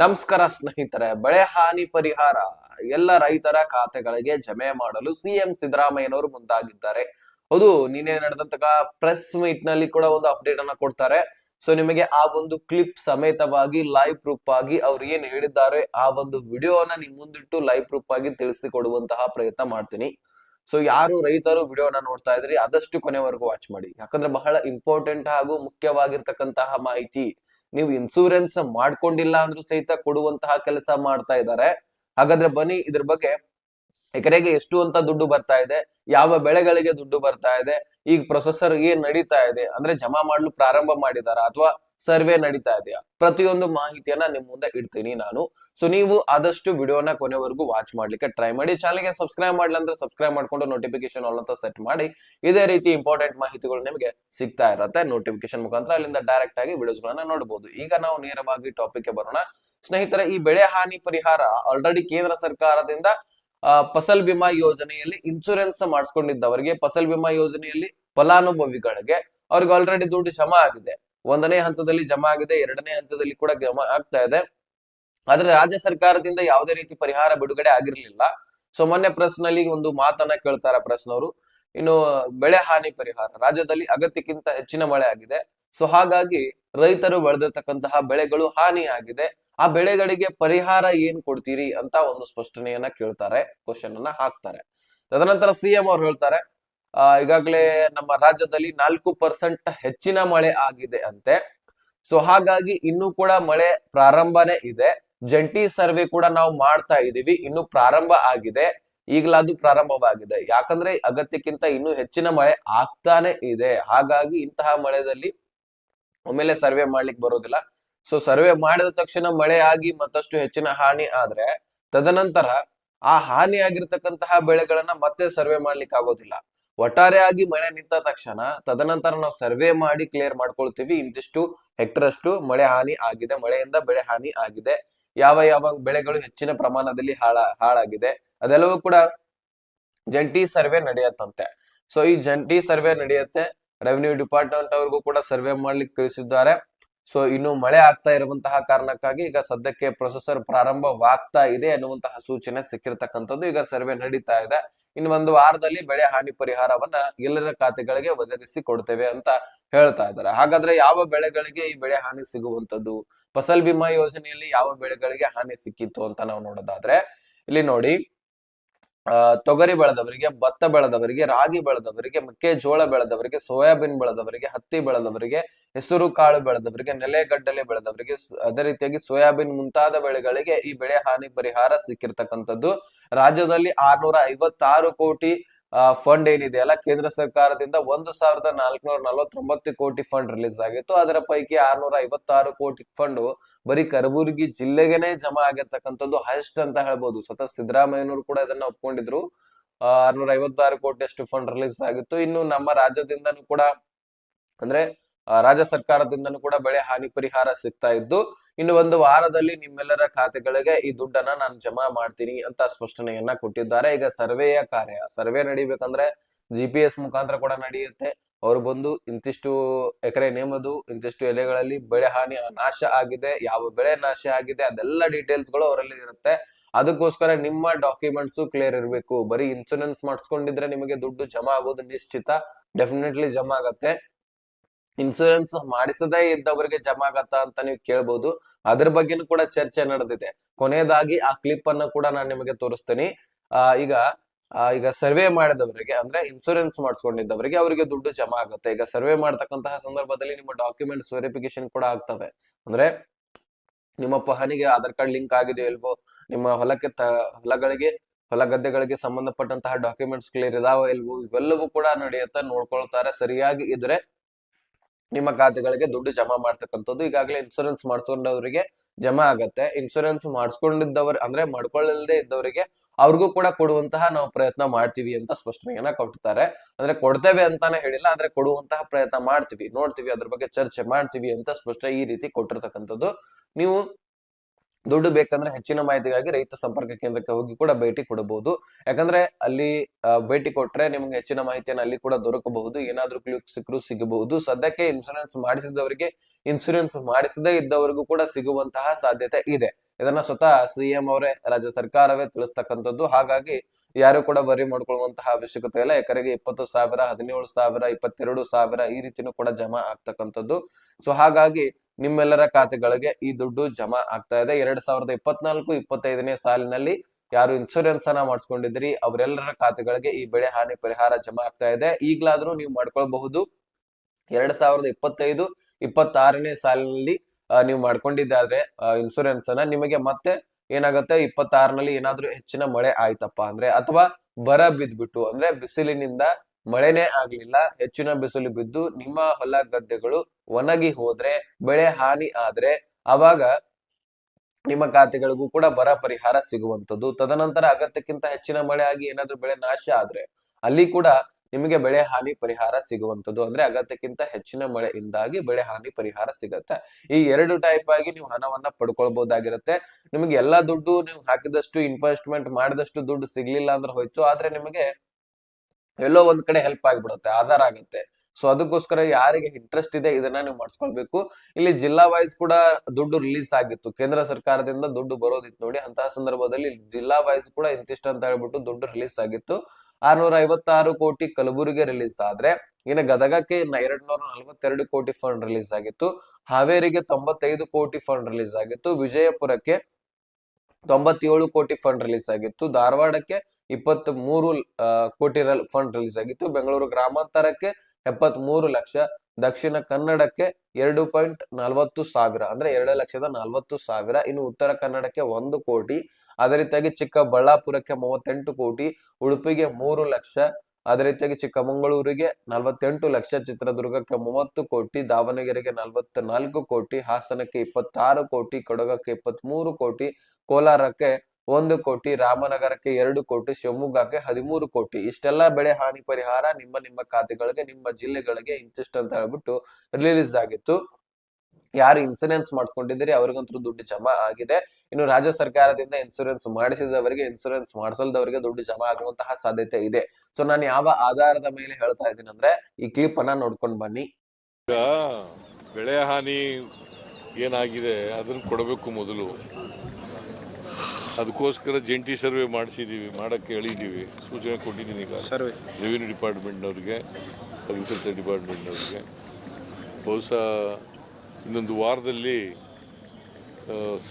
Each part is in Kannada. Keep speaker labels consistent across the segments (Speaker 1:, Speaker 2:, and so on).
Speaker 1: ನಮಸ್ಕಾರ ಸ್ನೇಹಿತರೆ, ಬೆಳೆ ಹಾನಿ ಪರಿಹಾರ. ಎಲ್ಲ ರೈತರ ಖಾತೆಗಳಿಗೆ ಜಮೆ ಮಾಡಲು ಸಿಎಂ ಸಿದ್ದರಾಮಯ್ಯನವರು ಮುಂದಾಗಿದ್ದಾರೆ. ಹೌದು, ನಿನ್ನೆ ನಡೆದಂತಹ ಪ್ರೆಸ್ ಮೀಟ್ನಲ್ಲಿ ಕೂಡ ಒಂದು ಅಪ್ಡೇಟ್ ಅನ್ನ ಕೊಡ್ತಾರೆ. ಸೊ ನಿಮಗೆ ಆ ಒಂದು ಕ್ಲಿಪ್ ಸಮೇತವಾಗಿ ಲೈವ್ ಪ್ರೂಫ್ ಆಗಿ ಅವ್ರು ಏನ್ ಹೇಳಿದ್ದಾರೆ, ಆ ಒಂದು ವಿಡಿಯೋನ ನಿಮ್ ಮುಂದಿಟ್ಟು ಲೈವ್ ಪ್ರೂಫ್ ಆಗಿ ತಿಳಿಸಿಕೊಡುವಂತಹ ಪ್ರಯತ್ನ ಮಾಡ್ತೀನಿ. ಸೊ ಯಾರು ರೈತರು ವಿಡಿಯೋನ ನೋಡ್ತಾ ಇದ್ರಿ, ಆದಷ್ಟು ಕೊನೆವರೆಗೂ ವಾಚ್ ಮಾಡಿ. ಯಾಕಂದ್ರೆ ಬಹಳ ಇಂಪಾರ್ಟೆಂಟ್ ಹಾಗೂ ಮುಖ್ಯವಾಗಿರ್ತಕ್ಕಂತಹ ಮಾಹಿತಿ ನೀವು ಇನ್ಸೂರೆನ್ಸ್ ಮಾಡ್ಕೊಂಡಿಲ್ಲ ಅಂದ್ರೂ ಸಹಿತ ಕೊಡುವಂತಹ ಕೆಲಸ ಮಾಡ್ತಾ ಇದ್ದಾರೆ. ಹಾಗಾದ್ರೆ ಬನ್ನಿ, ಇದ್ರ ಬಗ್ಗೆ ಎಕರೆಗೆ ಎಷ್ಟು ಅಂತ ದುಡ್ಡು ಬರ್ತಾ ಇದೆ, ಯಾವ ಬೆಳೆಗಳಿಗೆ ದುಡ್ಡು ಬರ್ತಾ ಇದೆ ಈಗ ಪ್ರೊಸೆಸರ್ ಏನ್ ನಡೀತಾ ಇದೆ, ಅಂದ್ರೆ ಜಮಾ ಮಾಡಲು ಪ್ರಾರಂಭ ಮಾಡಿದಾರ? ಅಥವಾ ಸರ್ವೆ ನಡೀತಾ ಇದೆಯಾ? ಪ್ರತಿಯೊಂದು ಮಾಹಿತಿಯನ್ನ ನಿಮ್ ಮುಂದೆ ಇಡ್ತೀನಿ ನಾನು. ಸೊ ನೀವು ಆದಷ್ಟು ವಿಡಿಯೋನ ಕೊನೆವರೆಗೂ ವಾಚ್ ಮಾಡ್ಲಿಕ್ಕೆ ಟ್ರೈ ಮಾಡಿ. ಚಾನಲ್ಗೆ ಸಬ್ಸ್ಕ್ರೈಬ್ ಮಾಡ್ಲಿಲ್ಲ ಅಂದ್ರೆ ಸಬ್ಸ್ಕ್ರೈಬ್ ಮಾಡ್ಕೊಂಡು ನೋಟಿಫಿಕೇಶನ್ ಆಲ್ ಅಂತ ಸೆಟ್ ಮಾಡಿ. ಇದೇ ರೀತಿ ಇಂಪಾರ್ಟೆಂಟ್ ಮಾಹಿತಿಗಳು ನಿಮಗೆ ಸಿಗ್ತಾ ಇರತ್ತೆ. ನೋಟಿಫಿಕೇಶನ್ ಮುಖಾಂತರ ಅಲ್ಲಿಂದ ಡೈರೆಕ್ಟ್ ಆಗಿ ವಿಡಿಯೋಸ್ ಗಳನ್ನ ನೋಡಬಹುದು ಈಗ ನಾವು ನೇರವಾಗಿ ಟಾಪಿಕ್ಗೆ ಬರೋಣ. ಸ್ನೇಹಿತರೆ, ಈ ಬೆಳೆ ಹಾನಿ ಪರಿಹಾರ ಆಲ್ರೆಡಿ ಕೇಂದ್ರ ಸರ್ಕಾರದಿಂದ ಫಸಲ್ ಬಿಮಾ ಯೋಜನೆಯಲ್ಲಿ ಇನ್ಶೂರೆನ್ಸ್ ಮಾಡಿಸ್ಕೊಂಡಿದ್ದವರಿಗೆ, ಫಸಲ್ ಬಿಮಾ ಯೋಜನೆಯಲ್ಲಿ ಫಲಾನುಭವಿಗಳಿಗೆ ಅವ್ರಿಗೆ ಆಲ್ರೆಡಿ ದುಡ್ಡು ಜಮಾ ಆಗಿದೆ. ಒಂದನೇ ಹಂತದಲ್ಲಿ ಜಮಾ ಆಗಿದೆ, ಎರಡನೇ ಹಂತದಲ್ಲಿ ಕೂಡ ಜಮಾ ಆಗ್ತಾ ಇದೆ. ಆದ್ರೆ ರಾಜ್ಯ ಸರ್ಕಾರದಿಂದ ಯಾವುದೇ ರೀತಿ ಪರಿಹಾರ ಬಿಡುಗಡೆ ಆಗಿರ್ಲಿಲ್ಲ. ಸೊ ಮೊನ್ನೆ ಪ್ರೆಸ್ನಲ್ಲಿ ಒಂದು ಮಾತನ್ನ ಕೇಳ್ತಾರೆ ಪ್ರೆಸ್ನವರು ಇನ್ನು ಬೆಳೆ ಹಾನಿ ಪರಿಹಾರ, ರಾಜ್ಯದಲ್ಲಿ ಅಗತ್ಯಕ್ಕಿಂತ ಹೆಚ್ಚಿನ ಮಳೆ ಆಗಿದೆ. ಸೊ ಹಾಗಾಗಿ ರೈತರು ಬೆಳೆದಿರ್ತಕ್ಕಂತಹ ಬೆಳೆಗಳು ಹಾನಿ ಆಗಿದೆ. ಆ ಬೆಳೆಗಳಿಗೆ ಪರಿಹಾರ ಏನ್ ಕೊಡ್ತೀರಿ ಅಂತ ಒಂದು ಸ್ಪಷ್ಟನೆಯನ್ನ ಕೇಳ್ತಾರೆ ಕ್ವಶನ್ ಅನ್ನ ಹಾಕ್ತಾರೆ. ತದನಂತರ ಸಿಎಂ ಅವ್ರು ಹೇಳ್ತಾರೆ ಈಗಾಗಲೇ ನಮ್ಮ ರಾಜ್ಯದಲ್ಲಿ ನಾಲ್ಕು ಪರ್ಸೆಂಟ್ ಹೆಚ್ಚಿನ ಮಳೆ ಆಗಿದೆ ಅಂತೆ. ಸೊ, ಹಾಗಾಗಿ ಇನ್ನೂ ಕೂಡ ಮಳೆ ಪ್ರಾರಂಭನೇ ಇದೆ. ಜಂಟಿ ಸರ್ವೆ ಕೂಡ ನಾವು ಮಾಡ್ತಾ ಇದೀವಿ ಇನ್ನು ಪ್ರಾರಂಭ ಆಗಿದೆ. ಈಗಲಾದ್ರೂ ಪ್ರಾರಂಭವಾಗಿದೆ. ಯಾಕಂದ್ರೆ ಅಗತ್ಯಕ್ಕಿಂತ ಇನ್ನೂ ಹೆಚ್ಚಿನ ಮಳೆ ಆಗ್ತಾನೆ ಇದೆ. ಹಾಗಾಗಿ ಇಂತಹ ಮಳೆದಲ್ಲಿ ಒಮ್ಮೆಲೆ ಸರ್ವೆ ಮಾಡ್ಲಿಕ್ಕೆ ಬರೋದಿಲ್ಲ. ಸೊ, ಸರ್ವೆ ಮಾಡಿದ ತಕ್ಷಣ ಮಳೆ ಆಗಿ ಮತ್ತಷ್ಟು ಹೆಚ್ಚಿನ ಹಾನಿ ಆದ್ರೆ ತದನಂತರ ಆ ಹಾನಿ ಆಗಿರ್ತಕ್ಕಂತಹ ಬೆಳೆಗಳನ್ನ ಮತ್ತೆ ಸರ್ವೆ ಮಾಡ್ಲಿಕ್ಕೆ ಆಗೋದಿಲ್ಲ ಒಟ್ಟಾರೆಯಾಗಿ ಮಳೆ ನಿಂತ ತಕ್ಷಣ ತದನಂತರ ನಾವು ಸರ್ವೆ ಮಾಡಿ ಕ್ಲಿಯರ್ ಮಾಡ್ಕೊಳ್ತೀವಿ. ಇಂತಿಷ್ಟು ಹೆಕ್ಟರ್ ಅಷ್ಟು ಮಳೆ ಹಾನಿ ಆಗಿದೆ. ಮಳೆಯಿಂದ ಬೆಳೆ ಹಾನಿ ಆಗಿದೆ. ಯಾವ ಯಾವ ಬೆಳೆಗಳು ಹೆಚ್ಚಿನ ಪ್ರಮಾಣದಲ್ಲಿ ಹಾಳ, ಹಾಳಾಗಿದೆ. ಅದೆಲ್ಲವೂ ಕೂಡ ಜಂಟಿ ಸರ್ವೆ ನಡೆಯತ್ತಂತೆ. ಸೊ ಈ ಜಂಟಿ ಸರ್ವೆ ನಡೆಯುತ್ತೆ. ರೆವಿನ್ಯೂ ಡಿಪಾರ್ಟ್ಮೆಂಟ್ ಅವ್ರಿಗೂ ಕೂಡ ಸರ್ವೆ ಮಾಡ್ಲಿಕ್ಕೆ ತಿಳಿಸಿದ್ದಾರೆ. ಸೊ ಇನ್ನು ಮಳೆ ಆಗ್ತಾ ಇರುವಂತಹ ಕಾರಣಕ್ಕಾಗಿ ಈಗ ಸದ್ಯಕ್ಕೆ ಪ್ರೊಸೆಸರ್ ಪ್ರಾರಂಭವಾಗ್ತಾ ಇದೆ ಅನ್ನುವಂತಹ ಸೂಚನೆ ಸಿಕ್ಕಿರ್ತಕ್ಕಂಥದ್ದು ಈಗ ಸರ್ವೆ ನಡೀತಾ ಇದೆ. ಇನ್ನು ಒಂದು ವಾರದಲ್ಲಿ ಬೆಳೆ ಹಾನಿ ಪರಿಹಾರವನ್ನ ಎಲ್ಲರ ಖಾತೆಗಳಿಗೆ ಒದಗಿಸಿ ಕೊಡ್ತೇವೆ ಅಂತ ಹೇಳ್ತಾ ಇದ್ದಾರೆ. ಹಾಗಾದ್ರೆ ಯಾವ ಬೆಳೆಗಳಿಗೆ ಈ ಬೆಳೆ ಹಾನಿ ಸಿಗುವಂತದ್ದು ಫಸಲ್ ಬಿಮಾ ಯೋಜನೆಯಲ್ಲಿ ಯಾವ ಬೆಳೆಗಳಿಗೆ ಹಾನಿ ಸಿಕ್ಕಿತ್ತು ಅಂತ ನಾವು ನೋಡೋದಾದ್ರೆ, ಇಲ್ಲಿ ನೋಡಿ. ತೊಗರಿ ಬೆಳೆದವರಿಗೆ, ಭತ್ತ ಬೆಳೆದವರಿಗೆ, ರಾಗಿ ಬೆಳೆದವರಿಗೆ, ಮೆಕ್ಕೆಜೋಳ ಬೆಳೆದವರಿಗೆ, ಸೋಯಾಬೀನ್ ಬೆಳೆದವರಿಗೆ, ಹತ್ತಿ ಬೆಳೆದವರಿಗೆ, ಹೆಸರು ಕಾಳು ಬೆಳೆದವರಿಗೆ ನೆಲೆಗಡ್ಡಲೆ ಬೆಳೆದವರಿಗೆ ಅದೇ ರೀತಿಯಾಗಿ ಸೋಯಾಬೀನ್ ಮುಂತಾದ ಬೆಳೆಗಳಿಗೆ ಈ ಬೆಳೆ ಹಾನಿ ಪರಿಹಾರ ಸಿಕ್ಕಿರ್ತಕ್ಕಂಥದ್ದು. ರಾಜ್ಯದಲ್ಲಿ ಆರ್ನೂರ ಐವತ್ತಾರು ಕೋಟಿ ಫಂಡ್ ಏನಿದೆಯಲ್ಲ ಕೇಂದ್ರ ಸರ್ಕಾರದಿಂದ ಒಂದು ಸಾವಿರದ ನಾಲ್ಕುನೂರ ನಲವತ್ತೊಂಬತ್ತು ಕೋಟಿ ಫಂಡ್ ರಿಲೀಸ್ ಆಗಿತ್ತು. ಅದರ ಪೈಕಿ ಆರ್ನೂರ ಐವತ್ತಾರು ಕೋಟಿ ಫಂಡ್ ಬರೀ ಕಲಬುರಗಿ ಜಿಲ್ಲೆಗೆನೆ ಜಮಾ ಆಗಿರ್ತಕ್ಕಂಥದ್ದು ಹೈಸ್ಟ್ ಅಂತ ಹೇಳ್ಬೋದು. ಸ್ವತಃ ಸಿದ್ದರಾಮಯ್ಯನವರು ಕೂಡ ಇದನ್ನ ಒಪ್ಕೊಂಡಿದ್ರು. ಆರ್ನೂರ ಐವತ್ತಾರು ಕೋಟಿ ಅಷ್ಟು ಫಂಡ್ ರಿಲೀಸ್ ಆಗಿತ್ತು. ಇನ್ನು ನಮ್ಮ ರಾಜ್ಯದಿಂದನೂ ಕೂಡ ಅಂದ್ರೆ ರಾಜ್ಯ ಸರ್ಕಾರದಿಂದನೂ ಕೂಡ ಬೆಳೆ ಹಾನಿ ಪರಿಹಾರ ಸಿಗ್ತಾ ಇದ್ದು, ಇನ್ನು ಒಂದು ವಾರದಲ್ಲಿ ನಿಮ್ಮೆಲ್ಲರ ಖಾತೆಗಳಿಗೆ ಈ ದುಡ್ಡನ್ನ ನಾನು ಜಮಾ ಮಾಡ್ತೀನಿ ಅಂತ ಸ್ಪಷ್ಟನೆಯನ್ನ ಕೊಟ್ಟಿದ್ದಾರೆ. ಈಗ ಸರ್ವೆಯ ಕಾರ್ಯ, ಸರ್ವೆ ನಡಿಬೇಕಂದ್ರೆ ಜಿ ಪಿ ಎಸ್ ಮುಖಾಂತರ ಕೂಡ ನಡೆಯುತ್ತೆ. ಅವ್ರು ಬಂದು ಇಂತಿಷ್ಟು ಎಕರೆ ನೇಮದು ಇಂತಿಷ್ಟು ಎಲೆಗಳಲ್ಲಿ ಬೆಳೆ ಹಾನಿ, ನಾಶ ಆಗಿದೆ, ಯಾವ ಬೆಳೆ ನಾಶ ಆಗಿದೆ, ಅದೆಲ್ಲ ಡೀಟೇಲ್ಸ್ಗಳು ಅವರಲ್ಲಿ ಇರುತ್ತೆ. ಅದಕ್ಕೋಸ್ಕರ ನಿಮ್ಮ ಡಾಕ್ಯುಮೆಂಟ್ಸ್ ಕ್ಲಿಯರ್ ಇರಬೇಕು. ಬರೀ ಇನ್ಸೂರೆನ್ಸ್ ಮಾಡಿಸ್ಕೊಂಡಿದ್ರೆ ನಿಮಗೆ ದುಡ್ಡು ಜಮಾ ಆಗೋದು ನಿಶ್ಚಿತ. ಡೆಫಿನೆಟ್ಲಿ ಜಮಾ ಆಗತ್ತೆ. ಇನ್ಸೂರೆನ್ಸ್ ಮಾಡಿಸದೇ ಇದ್ದವರಿಗೆ ಜಮಾ ಆಗತ್ತಾ ಅಂತ ನೀವು ಕೇಳ್ಬಹುದು ಅದ್ರ ಬಗ್ಗೆನೂ ಕೂಡ ಚರ್ಚೆ ನಡೆದಿದೆ. ಕೊನೆಯದಾಗಿ ಆ ಕ್ಲಿಪ್ ಅನ್ನ ಕೂಡ ನಾನು ನಿಮಗೆ ತೋರಿಸ್ತೀನಿ. ಆ, ಈಗ ಈಗ ಸರ್ವೆ ಮಾಡಿದವರಿಗೆ, ಅಂದ್ರೆ ಇನ್ಸೂರೆನ್ಸ್ ಮಾಡಿಸ್ಕೊಂಡಿದ್ದವರಿಗೆ ಅವರಿಗೆ ದುಡ್ಡು ಜಮಾ ಆಗುತ್ತೆ ಈಗ ಸರ್ವೆ ಮಾಡ್ತಕ್ಕಂತಹ ಸಂದರ್ಭದಲ್ಲಿ ನಿಮ್ಮ ಡಾಕ್ಯುಮೆಂಟ್ಸ್ ವೆರಿಫಿಕೇಶನ್ ಕೂಡ ಆಗ್ತವೆ. ಅಂದ್ರೆ ನಿಮ್ಮ ಪಹನಿಗೆ ಆಧಾರ್ ಕಾರ್ಡ್ ಲಿಂಕ್ ಆಗಿದೆಯೋ ಇಲ್ವೋ, ನಿಮ್ಮ ಹೊಲಕ್ಕೆ ಹೊಲಗಳಿಗೆ, ಹೊಲ ಗದ್ದೆಗಳಿಗೆ ಸಂಬಂಧಪಟ್ಟಂತಹ ಡಾಕ್ಯುಮೆಂಟ್ಸ್ ಕ್ಲಿಯರ್ ಇದಾವ ಇಲ್ವೋ, ಇವೆಲ್ಲವೂ ಕೂಡ ನಡೆಯುತ್ತಾ ನೋಡ್ಕೊಳ್ತಾರೆ. ಸರಿಯಾಗಿ ಇದ್ರೆ ನಿಮ್ಮ ಖಾತೆಗಳಿಗೆ ದುಡ್ಡು ಜಮಾ ಮಾಡ್ತಕ್ಕಂಥದ್ದು ಈಗಾಗಲೇ ಇನ್ಸೂರೆನ್ಸ್ ಮಾಡಿಸ್ಕೊಂಡವರಿಗೆ ಜಮಾ ಆಗತ್ತೆ. ಇನ್ಸೂರೆನ್ಸ್ ಮಾಡಿಸ್ಕೊಂಡಿದ್ದವ್ರ ಅಂದ್ರೆ ಮಾಡ್ಕೊಳ್ಳದೆ ಇದ್ದವರಿಗೆ ಅವ್ರಿಗೂ ಕೂಡ ಕೊಡುವಂತಹ ನಾವು ಪ್ರಯತ್ನ ಮಾಡ್ತೀವಿ ಅಂತ ಸ್ಪಷ್ಟನೆಯನ್ನ ಕೊಡ್ತಾರೆ ಅಂದ್ರೆ ಕೊಡ್ತೇವೆ ಅಂತಾನೆ ಹೇಳಿಲ್ಲ ಅಂದ್ರೆ ಕೊಡುವಂತಹ ಪ್ರಯತ್ನ ಮಾಡ್ತೀವಿ, ನೋಡ್ತೀವಿ, ಅದ್ರ ಬಗ್ಗೆ ಚರ್ಚೆ ಮಾಡ್ತೀವಿ ಅಂತ ಸ್ಪಷ್ಟ ಈ ರೀತಿ ಕೊಟ್ಟಿರ್ತಕ್ಕಂಥದ್ದು. ನೀವು ದುಡ್ಡು ಬೇಕಂದ್ರೆ ಹೆಚ್ಚಿನ ಮಾಹಿತಿಗಾಗಿ ರೈತ ಸಂಪರ್ಕ ಕೇಂದ್ರಕ್ಕೆ ಹೋಗಿ ಕೂಡ ಭೇಟಿ ಕೊಡಬಹುದು. ಯಾಕಂದ್ರೆ ಅಲ್ಲಿ ಭೇಟಿ ಕೊಟ್ರೆ ನಿಮ್ಗೆ ಹೆಚ್ಚಿನ ಮಾಹಿತಿಯನ್ನು ಅಲ್ಲಿ ಕೂಡ ದೊರಕಬಹುದು. ಏನಾದ್ರೂ ಕ್ಲಿಕ್ ಸಿಕ್ಕರೂ ಸಿಗಬಹುದು. ಸದ್ಯಕ್ಕೆ ಇನ್ಸೂರೆನ್ಸ್ ಮಾಡಿಸಿದವರಿಗೆ ಇನ್ಸೂರೆನ್ಸ್ ಮಾಡಿಸದೇ ಇದ್ದವರಿಗೂ ಕೂಡ ಸಿಗುವಂತಹ ಸಾಧ್ಯತೆ ಇದೆ. ಇದನ್ನ ಸ್ವತಃ ಸಿಎಂ ಅವರೇ, ರಾಜ್ಯ ಸರ್ಕಾರವೇ ತಿಳಿಸ್ತಕ್ಕಂಥದ್ದು. ಹಾಗಾಗಿ ಯಾರು ಕೂಡ ವರಿ ಮಾಡ್ಕೊಳ್ಳುವಂತಹ ಅವಶ್ಯಕತೆ ಇಲ್ಲ. ಎಕರೆಗೆ ಇಪ್ಪತ್ತು ಸಾವಿರ, ಹದಿನೇಳು ಸಾವಿರ, ಇಪ್ಪತ್ತೆರಡು ಸಾವಿರ ಈ ರೀತಿನೂ ಕೂಡ ಜಮಾ ಆಗ್ತಕ್ಕಂಥದ್ದು. ಸೊ ಹಾಗಾಗಿ ನಿಮ್ಮೆಲ್ಲರ ಖಾತೆಗಳಿಗೆ ಈ ದುಡ್ಡು ಜಮಾ ಆಗ್ತಾ ಇದೆ. ಎರಡ್ ಸಾವಿರದ ಇಪ್ಪತ್ನಾಲ್ಕು ಇಪ್ಪತ್ತೈದನೇ ಸಾಲಿನಲ್ಲಿ ಯಾರು ಇನ್ಸೂರೆನ್ಸ್ ಅನ್ನ ಮಾಡಿಸ್ಕೊಂಡಿದ್ರಿ ಅವರೆಲ್ಲರ ಖಾತೆಗಳಿಗೆ ಈ ಬೆಳೆ ಹಾನಿ ಪರಿಹಾರ ಜಮಾ ಆಗ್ತಾ ಇದೆ. ಈಗ್ಲಾದ್ರೂ ನೀವು ಮಾಡ್ಕೊಳ್ಬಹುದು. ಎರಡ್ ಸಾವಿರದ ಇಪ್ಪತ್ತೈದು, ಇಪ್ಪತ್ತಾರನೇ ಸಾಲಿನಲ್ಲಿ ನೀವು ಮಾಡ್ಕೊಂಡಿದ್ದಾದ್ರೆ ಇನ್ಸೂರೆನ್ಸ್ ಅನ್ನ ನಿಮಗೆ ಮತ್ತೆ ಏನಾಗುತ್ತೆ? ಇಪ್ಪತ್ತಾರನಲ್ಲಿ ಏನಾದ್ರೂ ಹೆಚ್ಚಿನ ಮಳೆ ಆಯ್ತಪ್ಪ ಅಂದ್ರೆ, ಅಥವಾ ಬರ ಬಿದ್ಬಿಟ್ಟು ಅಂದ್ರೆ ಬಿಸಿಲಿನಿಂದ ಮಳೆನೇ ಆಗ್ಲಿಲ್ಲ, ಹೆಚ್ಚಿನ ಬಿಸಿಲು ಬಿದ್ದು ನಿಮ್ಮ ಹೊಲ ಗದ್ದೆಗಳು ಒಣಗಿ ಹೋದ್ರೆ, ಬೆಳೆ ಹಾನಿ ಆದ್ರೆ ಅವಾಗ ನಿಮ್ಮ ಖಾತೆಗಳಿಗೂ ಕೂಡ ಬರ ಪರಿಹಾರ ಸಿಗುವಂತದ್ದು ತದನಂತರ ಅಗತ್ಯಕ್ಕಿಂತ ಹೆಚ್ಚಿನ ಮಳೆ ಆಗಿ ಏನಾದ್ರೂ ಬೆಳೆ ನಾಶ ಆದ್ರೆ ಅಲ್ಲಿ ಕೂಡ ನಿಮಗೆ ಬೆಳೆ ಹಾನಿ ಪರಿಹಾರ ಸಿಗುವಂತದ್ದು ಅಂದ್ರೆ ಅಗತ್ಯಕ್ಕಿಂತ ಹೆಚ್ಚಿನ ಮಳೆಯಿಂದಾಗಿ ಬೆಳೆ ಹಾನಿ ಪರಿಹಾರ ಸಿಗತ್ತೆ. ಈ ಎರಡು ಟೈಪ್ ಆಗಿ ನೀವು ಹಣವನ್ನ ಪಡ್ಕೊಳ್ಬಹುದಾಗಿರುತ್ತೆ ನಿಮಗೆ ಎಲ್ಲಾ ದುಡ್ಡು ನೀವು ಹಾಕಿದಷ್ಟು ಇನ್ವೆಸ್ಟ್ಮೆಂಟ್ ಮಾಡಿದಷ್ಟು ದುಡ್ಡು ಸಿಗ್ಲಿಲ್ಲ ಅಂದ್ರೆ ಹೋಯ್ತು. ಆದ್ರೆ ನಿಮಗೆ ಎಲ್ಲೋ ಒಂದ್ ಕಡೆ ಹೆಲ್ಪ್ ಆಗಿಬಿಡುತ್ತೆ, ಆಧಾರ ಆಗುತ್ತೆ. ಸೊ ಅದಕ್ಕೋಸ್ಕರ ಯಾರಿಗೆ ಇಂಟ್ರೆಸ್ಟ್ ಇದೆ ಇದನ್ನ ನೀವು ಮಾಡಿಸ್ಕೊಳ್ಬೇಕು. ಇಲ್ಲಿ ಜಿಲ್ಲಾ ವೈಸ್ ಕೂಡ ದುಡ್ಡು ರಿಲೀಸ್ ಆಗಿತ್ತು. ಕೇಂದ್ರ ಸರ್ಕಾರದಿಂದ ದುಡ್ಡು ಬರೋದಿತ್ತು ನೋಡಿ, ಅಂತಹ ಸಂದರ್ಭದಲ್ಲಿ ಜಿಲ್ಲಾ ವೈಸ್ ಕೂಡ ಇಂತಿಷ್ಟು ಅಂತ ಹೇಳ್ಬಿಟ್ಟು ದುಡ್ಡು ರಿಲೀಸ್ ಆಗಿತ್ತು. ಆರ್ನೂರ ಐವತ್ತಾರು ಕೋಟಿ ಕಲಬುರಗಿ ರಿಲೀಸ್ ಆದ್ರೆ, ಇನ್ನು ಗದಗಕ್ಕೆ ಎರಡ್ ನೂರ ನಲವತ್ತೆರಡು ಕೋಟಿ ಫಂಡ್ ರಿಲೀಸ್ ಆಗಿತ್ತು. ಹಾವೇರಿಗೆ ತೊಂಬತ್ತೈದು ಕೋಟಿ ಫಂಡ್ ರಿಲೀಸ್ ಆಗಿತ್ತು. ವಿಜಯಪುರಕ್ಕೆ ತೊಂಬತ್ತೇಳು ಕೋಟಿ ಫಂಡ್ ರಿಲೀಸ್ ಆಗಿತ್ತು. ಧಾರವಾಡಕ್ಕೆ ಇಪ್ಪತ್ತ್ ಮೂರು ಕೋಟಿ ಫಂಡ್ ರಿಲೀಸ್ ಆಗಿತ್ತು. ಬೆಂಗಳೂರು ಗ್ರಾಮಾಂತರಕ್ಕೆ ಎಪ್ಪತ್ತ್ ಮೂರು ಲಕ್ಷ, ದಕ್ಷಿಣ ಕನ್ನಡಕ್ಕೆ ಎರಡು ಪಾಯಿಂಟ್ ನಲವತ್ತು ಸಾವಿರ, ಅಂದ್ರೆ ಎರಡು ಲಕ್ಷದ ನಲವತ್ತು ಸಾವಿರ, ಇನ್ನು ಉತ್ತರ ಕನ್ನಡಕ್ಕೆ ಒಂದು ಕೋಟಿ, ಅದೇ ರೀತಿಯಾಗಿ ಚಿಕ್ಕಬಳ್ಳಾಪುರಕ್ಕೆ ಮೂವತ್ತೆಂಟು ಕೋಟಿ, ಉಡುಪಿಗೆ ಮೂರು ಲಕ್ಷ ಅದೇ ರೀತಿಯಾಗಿ ಚಿಕ್ಕಮಗಳೂರಿಗೆ ನಲವತ್ತೆಂಟು ಲಕ್ಷ ಚಿತ್ರದುರ್ಗಕ್ಕೆ ಮೂವತ್ತು ಕೋಟಿ, ದಾವಣಗೆರೆಗೆ ನಲವತ್ತ ನಾಲ್ಕು ಕೋಟಿ, ಹಾಸನಕ್ಕೆ ಇಪ್ಪತ್ತಾರು ಕೋಟಿ, ಕೊಡಗಕ್ಕೆ ಇಪ್ಪತ್ಮೂರು ಕೋಟಿ, ಕೋಲಾರಕ್ಕೆ ಒಂದು ಕೋಟಿ, ರಾಮನಗರಕ್ಕೆ ಎರಡು ಕೋಟಿ, ಶಿವಮೊಗ್ಗಕ್ಕೆ ಹದಿಮೂರು ಕೋಟಿ. ಇಷ್ಟೆಲ್ಲ ಬೆಳೆ ಹಾನಿ ಪರಿಹಾರ ನಿಮ್ಮ ನಿಮ್ಮ ಖಾತೆಗಳಿಗೆ, ನಿಮ್ಮ ಜಿಲ್ಲೆಗಳಿಗೆ ಇಂತಿಷ್ಟು ಅಂತ ಹೇಳ್ಬಿಟ್ಟು ರಿಲೀಸ್ ಆಗಿತ್ತು. ಯಾರು ಇನ್ಸೂರೆನ್ಸ್ ಮಾಡಿಸ್ಕೊಂಡಿದ್ದೀರಿ ಅವ್ರಿಗಂತೂ ದುಡ್ಡು ಜಮಾ ಆಗಿದೆ. ಇನ್ನು ರಾಜ್ಯ ಸರ್ಕಾರದಿಂದ ಇನ್ಸೂರೆನ್ಸ್ ಮಾಡಿಸಿದವರಿಗೆ ಇನ್ಸೂರೆನ್ಸ್ ಮಾಡಿಸಲ್ದವರಿಗೆ ದುಡ್ಡು ಜಮಾ ಆಗುವಂತಹ ಸಾಧ್ಯತೆ ಇದೆ. ಸೊ ನಾನು ಯಾವ ಆಧಾರದ ಮೇಲೆ ಹೇಳ್ತಾ ಇದ್ದೀನಿ ಅಂದ್ರೆ ಈ ಕ್ಲಿಪ್ ಅನ್ನ ನೋಡ್ಕೊಂಡು ಬನ್ನಿ.
Speaker 2: ಈಗ ಬೆಳೆ ಹಾನಿ ಏನಾಗಿದೆ ಅದನ್ನು ಕೊಡಬೇಕು ಮೊದಲು. ಅದಕ್ಕೋಸ್ಕರ ಜಂಟಿ ಸರ್ವೆ ಮಾಡಿಸಿದ್ದೀವಿ ಮಾಡೋಕ್ಕೆ ಹೇಳಿದ್ದೀವಿ ಸೂಚನೆ ಕೊಟ್ಟಿದ್ದೀನಿ ಈಗ.
Speaker 3: ಸರ್ವೆ
Speaker 2: ರೆವಿನ್ಯೂ ಡಿಪಾರ್ಟ್ಮೆಂಟ್ನವ್ರಿಗೆ ಅಗ್ರಿಕಲ್ಚರ್ ಡಿಪಾರ್ಟ್ಮೆಂಟ್ನವ್ರಿಗೆ ಬಹುಶಃ ಇನ್ನೊಂದು ವಾರದಲ್ಲಿ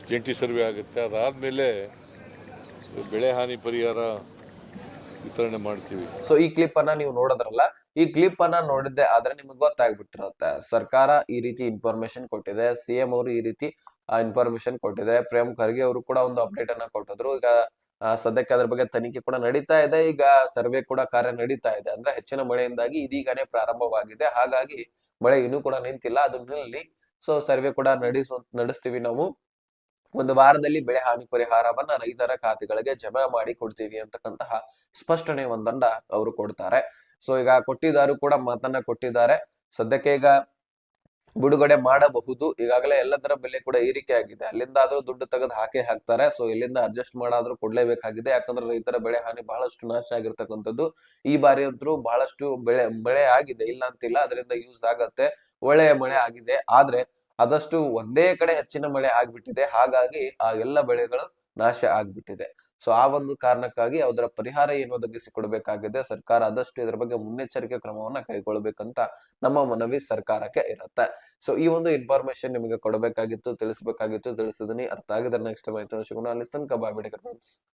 Speaker 2: ಜಂಟಿ ಸರ್ವೆ ಆಗುತ್ತೆ. ಅದಾದಮೇಲೆ ಬೆಳೆ ಹಾನಿ ಪರಿಹಾರ ವಿತರಣೆ ಮಾಡ್ತೀವಿ.
Speaker 1: ಸೊ ಈ ಕ್ಲಿಪ್ ಅನ್ನ ನೀವು ನೋಡೋದ್ರಲ್ಲ, ಈ ಕ್ಲಿಪ್ ಅನ್ನ ನೋಡಿದ್ದೆ ಆದ್ರೆ ನಿಮ್ಗೆ ಗೊತ್ತಾಗ್ಬಿಟ್ಟಿರುತ್ತೆ. ಸರ್ಕಾರ ಈ ರೀತಿ ಇನ್ಫಾರ್ಮೇಶನ್ ಕೊಟ್ಟಿದೆ ಸಿಎಂ ಅವರು ಈ ರೀತಿ ಇನ್ಫಾರ್ಮೇಶನ್ ಕೊಟ್ಟಿದೆ. ಪ್ರೇಮ್ ಖರ್ಗೆ ಅವರು ಕೂಡ ಒಂದು ಅಪ್ಡೇಟ್ ಅನ್ನ ಕೊಟ್ಟಿದ್ರು. ಈಗ ಸದ್ಯಕ್ಕೆ ಅದ್ರ ಬಗ್ಗೆ ತನಿಖೆ ಕೂಡ ನಡೀತಾ ಇದೆ. ಈಗ ಸರ್ವೆ ಕೂಡ ಕಾರ್ಯ ನಡೀತಾ ಇದೆ. ಅಂದ್ರೆ ಹೆಚ್ಚಿನ ಮಳೆಯಿಂದಾಗಿ ಇದೀಗನೇ ಪ್ರಾರಂಭವಾಗಿದೆ. ಹಾಗಾಗಿ ಮಳೆ ಇನ್ನೂ ಕೂಡ ನಿಂತಿಲ್ಲ. ಅದು ನಿಲ್ಲಿ. ಸೊ ಸರ್ವೆ ಕೂಡ ನಡೆಸ, ನಡೆಸ್ತೀವಿ ನಾವು. ಒಂದು ವಾರದಲ್ಲಿ ಬೆಳೆ ಹಾನಿ ಪರಿಹಾರವನ್ನ ರೈತರ ಖಾತೆಗಳಿಗೆ ಜಮಾ ಮಾಡಿ ಕೊಡ್ತೀವಿ ಅಂತಕ್ಕಂತಹ ಸ್ಪಷ್ಟನೆ ಒಂದನ್ನ ಅವರು ಕೊಡ್ತಾರೆ. ಸೊ ಈಗ ಕೊಟ್ಟಿದ್ದಾರು ಕೂಡ ಮಾತನ್ನ ಕೊಟ್ಟಿದ್ದಾರೆ. ಸದ್ಯಕ್ಕೆ ಈಗ ಬಿಡುಗಡೆ ಮಾಡಬಹುದು. ಈಗಾಗಲೇ ಎಲ್ಲದರ ಬೆಲೆ ಕೂಡ ಏರಿಕೆ ಆಗಿದೆ ಅಲ್ಲಿಂದ ಆದ್ರೂ ದುಡ್ಡು ತೆಗೆದು ಹಾಕೇ ಹಾಕ್ತಾರೆ. ಸೊ ಇಲ್ಲಿಂದ ಅಡ್ಜಸ್ಟ್ ಮಾಡಾದ್ರೂ ಕೊಡ್ಲೇಬೇಕಾಗಿದೆ. ಯಾಕಂದ್ರೆ ರೈತರ ಬೆಳೆ ಹಾನಿ ಬಹಳಷ್ಟು ನಾಶ ಆಗಿರ್ತಕ್ಕಂಥದ್ದು. ಈ ಬಾರಿ ಅಂತೂ ಬಹಳಷ್ಟು ಬೆಳೆ ಬೆಳೆ ಆಗಿದೆ. ಇಲ್ಲ ಅಂತಿಲ್ಲ, ಅದರಿಂದ ಯೂಸ್ ಆಗತ್ತೆ. ಒಳ್ಳೆಯ ಮಳೆ ಆಗಿದೆ. ಆದ್ರೆ, ಆದಷ್ಟು ಒಂದೇ ಕಡೆ ಹೆಚ್ಚಿನ ಮಳೆ ಆಗ್ಬಿಟ್ಟಿದೆ. ಹಾಗಾಗಿ ಆ ಎಲ್ಲ ಬೆಳೆಗಳು ನಾಶ ಆಗ್ಬಿಟ್ಟಿದೆ. ಸೊ ಆ ಒಂದು ಕಾರಣಕ್ಕಾಗಿ ಅದರ ಪರಿಹಾರ ಏನು ಒದಗಿಸಿಕೊಡ್ಬೇಕಾಗಿದೆ ಸರ್ಕಾರ ಆದಷ್ಟು ಇದರ ಬಗ್ಗೆ ಮುನ್ನೆಚ್ಚರಿಕೆ ಕ್ರಮವನ್ನ ಕೈಗೊಳ್ಳಬೇಕಂತ ನಮ್ಮ ಮನವಿ ಸರ್ಕಾರಕ್ಕೆ ಇರುತ್ತೆ. ಸೊ ಈ ಒಂದು ಇನ್ಫಾರ್ಮೇಶನ್ ನಿಮಗೆ ಕೊಡಬೇಕಾಗಿತ್ತು, ತಿಳಿಸಬೇಕಾಗಿತ್ತು, ತಿಳಿಸಿದೀನಿ. ಅರ್ಥ ಆಗಿದ್ರೆ ನೆಕ್ಸ್ಟ್ ಮಾಹಿತಿ ತನಕ ಬಾಯ್